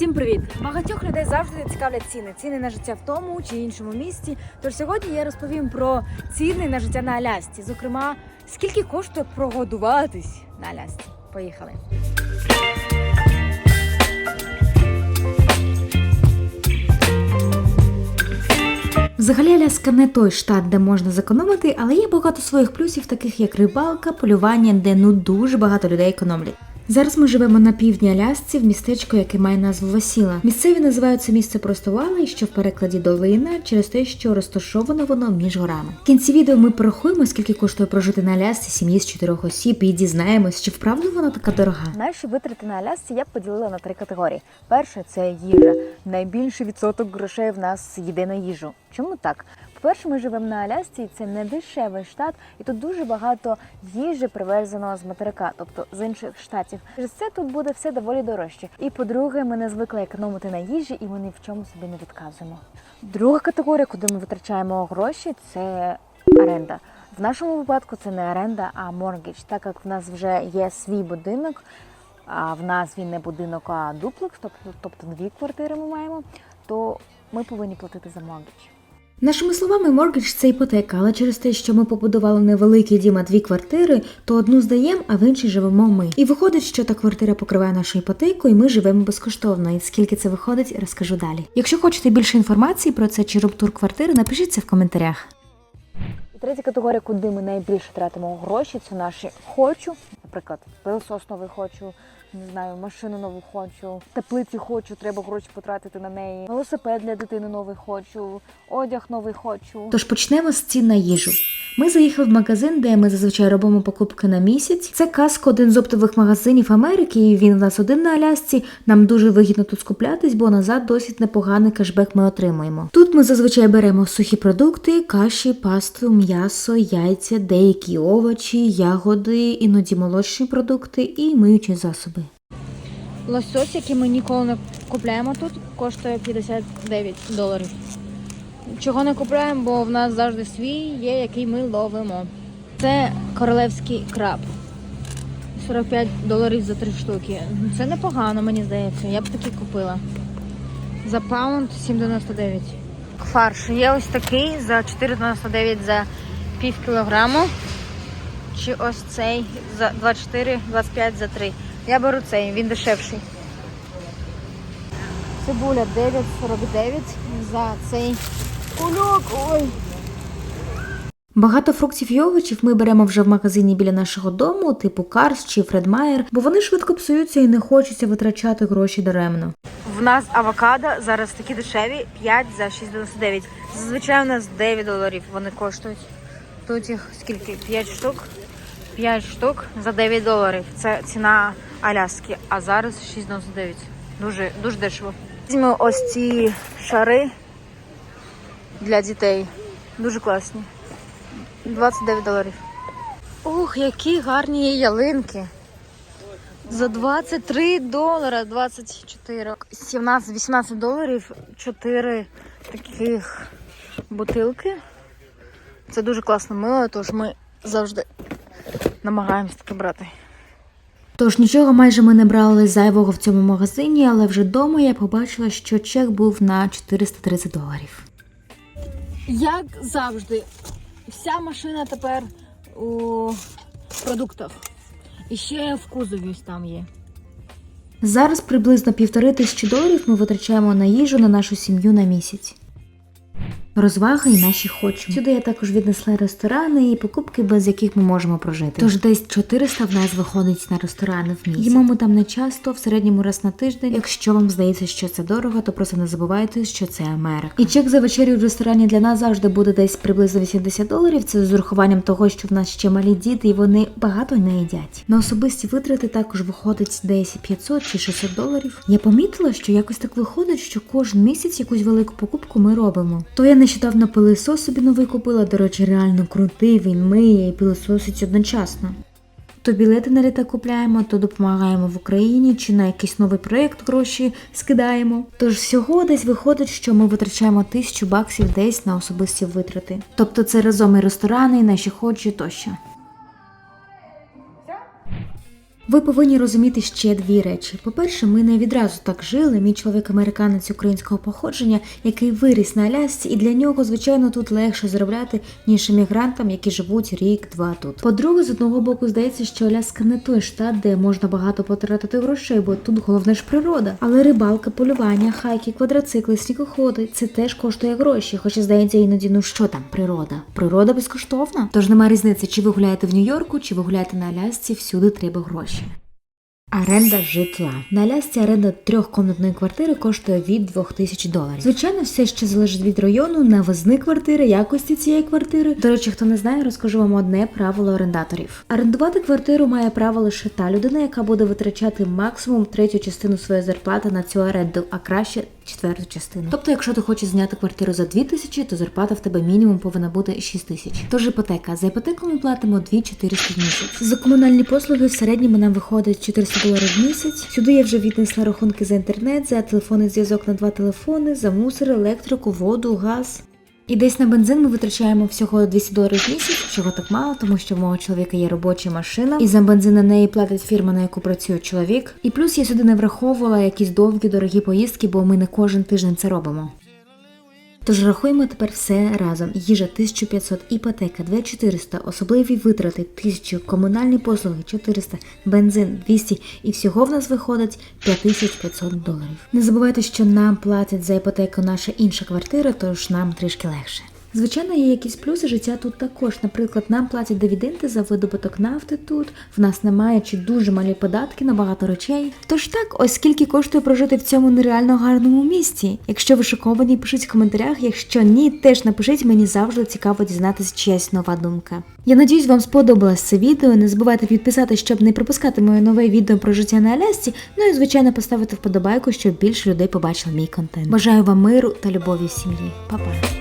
Всім привіт! Багатьох людей завжди цікавлять ціни. Ціни на життя в тому чи іншому місті. Тож сьогодні я розповім про ціни на життя на Алясці. Зокрема, скільки коштує прогодуватись на Алясці. Поїхали. Взагалі Аляска не той штат, де можна зекономити, але є багато своїх плюсів, таких як рибалка, полювання, де ну дуже багато людей економлять. Зараз ми живемо на півдні Алясці в містечку, яке має назву Васіла. Місцеві називають це місце просто Валей, що в перекладі долина, через те, що розташовано воно між горами. В кінці відео ми порахуємо, скільки коштує прожити на Алясці сім'ї з чотирьох осіб, і дізнаємось, чи вправду вона така дорога. Наші витрати на Алясці я б поділила на три категорії. Перше це їжа. Найбільший відсоток грошей в нас йде на їжу. Чому так? По-перше, ми живемо на Алясці, і це не дешевий штат, і тут дуже багато їжі привезено з материка, тобто з інших штатів. Через це тут буде все доволі дорожче. І по-друге, ми не звикли економити на їжі, і ми ні в чому собі не відказуємо. Друга категорія, куди ми витрачаємо гроші, це оренда. В нашому випадку це не оренда, а моргідж, так як в нас вже є свій будинок, а в нас він не будинок, а дуплекс, тобто, тобто дві квартири ми маємо, то ми повинні платити за моргідж. Нашими словами, моргідж – це іпотека, але через те, що ми побудували невеликий дім, а дві квартири, то одну здаємо, а в іншій живемо ми. І виходить, що та квартира покриває нашу іпотеку, і ми живемо безкоштовно. І скільки це виходить, розкажу далі. Якщо хочете більше інформації про це чи рубтур квартири, напишіть це в коментарях. Третя категорія, куди ми найбільше тратимо гроші, це наші хочу. Наприклад, пилосос новий хочу, не знаю, машину нову хочу, теплиці хочу, треба гроші потратити на неї. Велосипед для дитини новий хочу, одяг новий хочу. Тож почнемо з цін на їжу. Ми заїхали в магазин, де ми зазвичай робимо покупки на місяць. Це каско один з оптових магазинів Америки. і Він в нас один на Алясці. Нам дуже вигідно тут скуплятись, бо назад досить непоганий кешбек ми отримуємо. Тут ми зазвичай беремо сухі продукти, каші, пасту, м'ясо, яйця, деякі овочі, ягоди, іноді молочні продукти і миючі засоби. Лосось, який ми ніколи не купляємо тут, коштує 59 доларів. Чого не купляємо, бо в нас завжди свій є, який ми ловимо. Це королевський краб. 45 доларів за три штуки. Це непогано, мені здається. Я б такі купила. За паунд 7,99. Фарш є ось такий за 4,99 за пів кілограму. Чи ось цей за 24-25 за 3. Я беру цей, він дешевший. Цибуля 9,49 за цей кульок. Ой. Багато фруктів і овочів ми беремо вже в магазині біля нашого дому, типу Карс чи Фредмайер, бо вони швидко псуються і не хочеться витрачати гроші даремно. В нас авокадо зараз такі дешеві 5 за 6,99. Зазвичай у нас 9 доларів вони коштують. Тут їх скільки? 5 штук. 5 штук за 9 доларів. Це ціна Аляски, а зараз 6,99. Дуже, дуже дешево. Візьмемо ось ці шари для дітей. Дуже класні. 29 доларів. Ух, які гарні ялинки. За 23 долара 24. 17-18 доларів 4 таких бутилки. Це дуже класно мило, тож ми завжди намагаємось таке брати. Тож нічого майже ми не брали зайвого в цьому магазині, але вже вдома я побачила, що чек був на 430 доларів. Як завжди, вся машина тепер у продуктах. І ще в кузові там є. Зараз приблизно півтори тисячі доларів ми витрачаємо на їжу на нашу сім'ю на місяць. Розваги і наші хочу. Сюди я також віднесла ресторани і покупки, без яких ми можемо прожити. Тож десь 400 в нас виходить на ресторани в місяць. Їмо ми там не часто, в середньому раз на тиждень. Якщо вам здається, що це дорого, то просто не забувайте, що це Америка. І чек за вечерю в ресторані для нас завжди буде десь приблизно 80 доларів. Це з урахуванням того, що в нас ще малі діти, і вони багато не їдять. На особисті витрати також виходить десь 500 чи 600 доларів. Я помітила, що якось так виходить, що кожен місяць якусь велику покупку ми робимо. То я нещодавно пилисос собі новий купила. До речі, реально крутий. Він миє і пилисосить одночасно. То білети на літак купляємо, то допомагаємо в Україні, чи на якийсь новий проєкт гроші скидаємо. Тож всього десь виходить, що ми витрачаємо тисячу баксів десь на особисті витрати. Тобто це разом і ресторани, і наші ходжі тощо. Ви повинні розуміти ще дві речі. По-перше, ми не відразу так жили. Мій чоловік американець українського походження, який виріс на Алясці, і для нього, звичайно, тут легше заробляти, ніж іммігрантам, які живуть рік-два тут. По-друге, з одного боку, здається, що Аляска не той штат, де можна багато потратити грошей, бо тут головне ж природа. Але рибалка, полювання, хайки, квадроцикли, снігоходи це теж коштує гроші. Хоча здається іноді, ну що там, природа? Природа безкоштовна. Тож немає різниці, чи ви гуляєте в Нью-Йорку, чи ви гуляєте на Алясці, всюди треба гроші. Оренда житла. На Алясці аренда трьохкомнатної квартири коштує від 2000 доларів. Звичайно, все ще залежить від району, навизни квартири, якості цієї квартири. До речі, хто не знає, розкажу вам одне правило орендаторів. Орендувати квартиру має право лише та людина, яка буде витрачати максимум третю частину своєї зарплати на цю оренду, а краще четверту частину. Тобто, якщо ти хочеш зняти квартиру за 2000, то зарплата в тебе мінімум повинна бути 6000. Тож іпотека. За іпотеку ми платимо 2400 в місяць. За комунальні послуги в середньому нам виходить 400 доларів в місяць. Сюди я вже віднесла рахунки за інтернет, за телефонний зв'язок на два телефони, за мусор, електрику, воду, газ. І десь на бензин ми витрачаємо всього 200 доларів в місяць, чого так мало, тому що в мого чоловіка є робоча машина, і за бензин на неї платить фірма, на яку працює чоловік. І плюс я сюди не враховувала якісь довгі дорогі поїздки, бо ми не кожен тиждень це робимо. Тож рахуємо тепер все разом. Їжа 1500, іпотека 2400, особливі витрати 1000, комунальні послуги 400, бензин 200 і всього в нас виходить 5500 доларів. Не забувайте, що нам платять за іпотеку наша інша квартира, тож нам трішки легше. Звичайно, є якісь плюси життя тут також. Наприклад, нам платять дивіденди за видобуток нафти тут. В нас немає чи дуже малі податки на багато речей. Тож так, ось скільки коштує прожити в цьому нереально гарному місті. Якщо ви шоковані, пишіть в коментарях. Якщо ні, теж напишіть, мені завжди цікаво дізнатися чиясь нова думка. Я надіюсь, вам сподобалось це відео. Не забувайте підписати, щоб не пропускати моє нове відео про життя на Алясці. Ну і звичайно поставити вподобайку, щоб більше людей побачили мій контент. Бажаю вам миру та любові в сім'ї. Па-па!